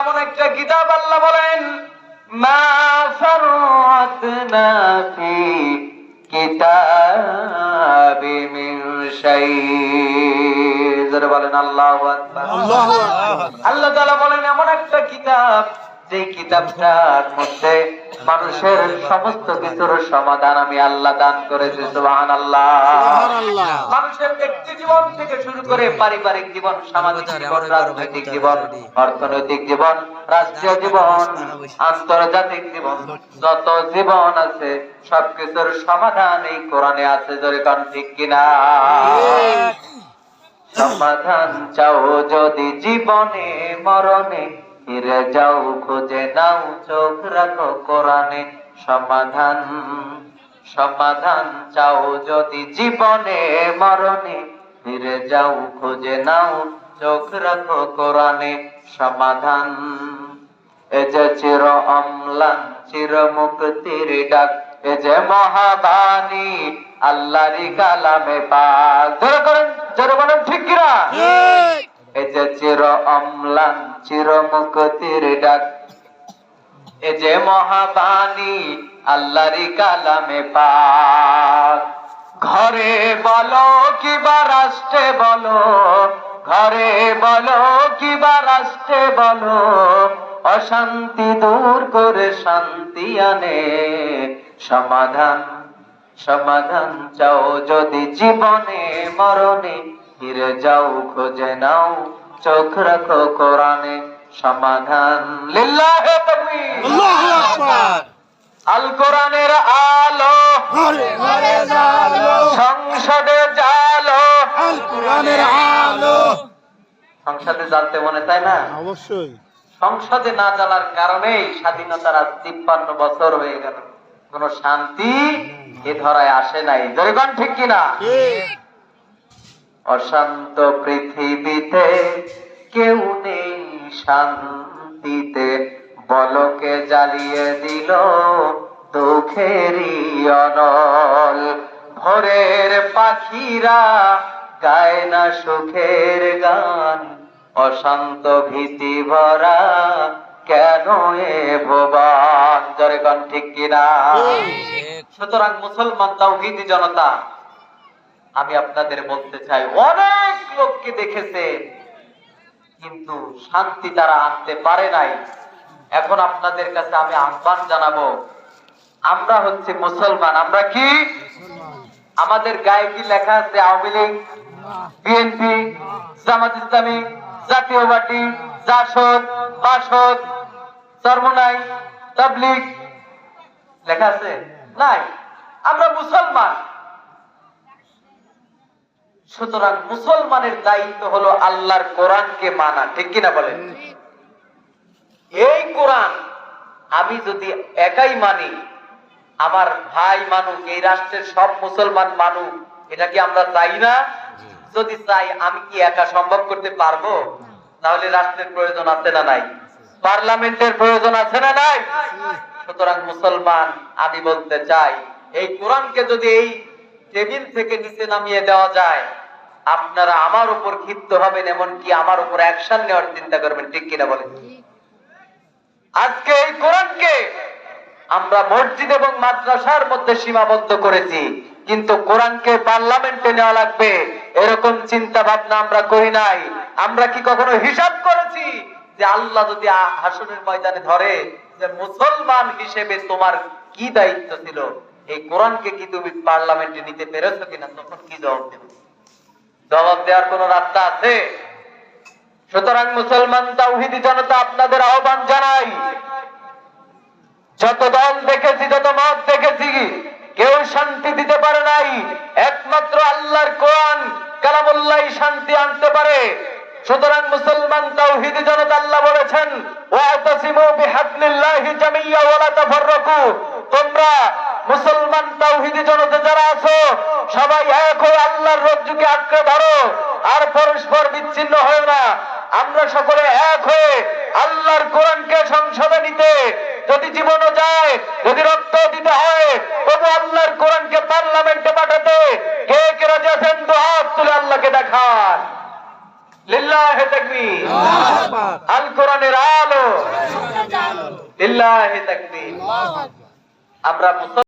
এমন একটা কিতাব আল্লাহ বলেন মা ফাররাতনা ফি কিতাবি মিন শাই জোরে বলেন আল্লাহু আকবার। আল্লাহু আকবার। আল্লাহ তাআলা বলেন এমন একটা কিতাব যেই কিতাবটার মধ্যে মানুষের সমস্ত কিছুর সমাধান আমি আল্লাহ দান করেছি সুবহানাল্লাহ। সুবহানাল্লাহ। মানুষের ব্যক্তি জীবন থেকে শুরু করে পারিবারিক জীবন সামাজিক জীবন রাজনৈতিক জীবন অর্থনৈতিক জীবন রাষ্ট্রীয় জীবন আন্তর্জাতিক জীবন যত জীবন আছে সবকিছুর সমাধান এই কোরআনে আছে জোরে কান ঠিক কিনা? সমাধান চাও যদি জীবনে মরণে ফিরে যাও, খুঁজে নাও, চোখ রাখো কোরআনে। সমাধান সমাধান চাও যদি জীবনে মরণে। ফিরে যাও, খুঁজে নাও, চোখ রাখো কোরআনে। সমাধান, এ যে চির অম্লান, চির মুক্তির ডাক, এ যে মহাবাণী আল্লাহরি কালামে পাক। জোরে করেন, জোরে বলেন, ঠিক ঠিক। এ যে চির অম্লান, চির মুক্তির ডাক। এ যে মহাবাণী আল্লাহরি কালামে পাক। ঘরে বলো কিবা রাষ্ট্রে বলো, ঘরে বলো কিবা রাষ্ট্রে বলো, অশান্তি দূর করে শান্তি আনে। সমাধান সমাধান চাও যদি জীবনে, মরণে। ফিরে যাও খুঁজে নাও। চোখ রাখো কোরআনে সমাধান। লিল্লাহে তাকবীর। আল্লাহু আকবার। আল কোরআনের আলো। ঘরে ঘরে জালো। সংসদে জালো। আল কোরআনের আলো। সংসদে জ্বালতে মনে তাই না? অবশ্যই। সংসদে না জ্বালার কারণেই স্বাধীনতার আজ তিপ্পান্ন বছর হয়ে গেল। কোন শান্তি এ ধরায় আসে নাই। জয়গণ ঠিক কিনা? ঠিক। অশান্ত পৃথিবীতে কেউ নেই শান্তিতে। বলকে জ্বালিয়ে দিল দুঃখেরই অনল। ভোরের পাখিরা গায় না সুখের গান। অশান্ত ভীতি ভরা কেন এ ভুবন? জরে গান ঠিক কিনা? সুতরাং মুসলমান তাওহীদি জনতা আমি আপনাদের বলতে চাই, অনেক লোককে দেখেছে কিন্তু শান্তি তারা আনতে পারে নাই। এখন আপনাদের কাছে আমি আহ্বান জানাব, আমরা হচ্ছে মুসলমান, আমরা কি? আমাদের গায়ে কি লেখা আছে, আওয়ামী লীগ, বিএনপি, জামাত ইসলামী, জাতীয় পার্টি, জাসদ, বাসদ, চরমনাই, তাবলিগ, লেখা আছে? নাই। আমরা মুসলমান। সুতরাং মুসলমানের দায়িত্ব হলো আল্লাহর কোরআনকে মানা, ঠিক কিনা বলেন? এই কোরআন আমি যদি একাই মানি, আমার ভাই মানুক এই রাষ্ট্রের সব মুসলমান মানুক এটা কি আমরা চাই না? যদি চাই, আমি কি একা সম্ভব করতে পারব? তাহলে রাষ্ট্রের প্রয়োজন আছে না নাই? পার্লামেন্টের প্রয়োজন আছে না নাই? সুতরাং মুসলমান, আমি বলতে চাই, এই কোরআনকে যদি এই টেবিল থেকে নিচে নামিয়ে দেওয়া যায় আপনারা আমার উপর ক্ষিপ্ত হবেন এমনকি আমার উপর অ্যাকশন নেওয়ার চিন্তা করবেন, ঠিক কিনা বলেন? আজকে এই কোরআনকে আমরা মসজিদ এবং মাদ্রাসার মধ্যে সীমাবদ্ধ করেছি, কিন্তু কোরআনকে পার্লামেন্টে নেওয়া লাগবে, এরকম চিন্তা ভাবনা আমরা করি নাই। আমরা কি কখনো হিসাব করেছি যে আল্লাহ যদি হাসনের ময়দানে ধরে যে মুসলমান হিসেবে তোমার কি দায়িত্ব ছিল? এই কোরআনকে কি তুমি পার্লামেন্টে নিতে পেরেছ কিনা? তখন কি জবাব দেবে? জবাব দেওয়ার কোন রাস্তা আছে? সুতরাং মুসলমান তাওহিদি জনতা আপনাদের আহ্বান জানাই, যত দল দেখেছি, যত মত দেখেছি, কেউ শান্তি দিতে পারে নাই। একমাত্র আল্লাহর কোরআন, কালামুল্লাহ শান্তি আনতে পারে। সুতরাং মুসলমান তাওহিদি জনতা আল্লাহ বলেছেন তোমরা মুসলমান তাওহিদি জনতা যারা আছো, সবাই হয়ে আল্লাহর রজ্জুকে আঁকড়ে ধরো, আর পরস্পর বিচ্ছিন্ন হয় না। আমরা সকলে এক হয়ে আল্লাহর কোরআনকে সংসদে নিতে যদি জীবনও যায়, যদি রক্ত দিতে হয়, তবু আল্লাহর কোরআনকে পার্লামেন্টে পাঠাতে কে কে রাজি আছেন? দু হাত তুলে আল্লাহকে দেখান। আমরা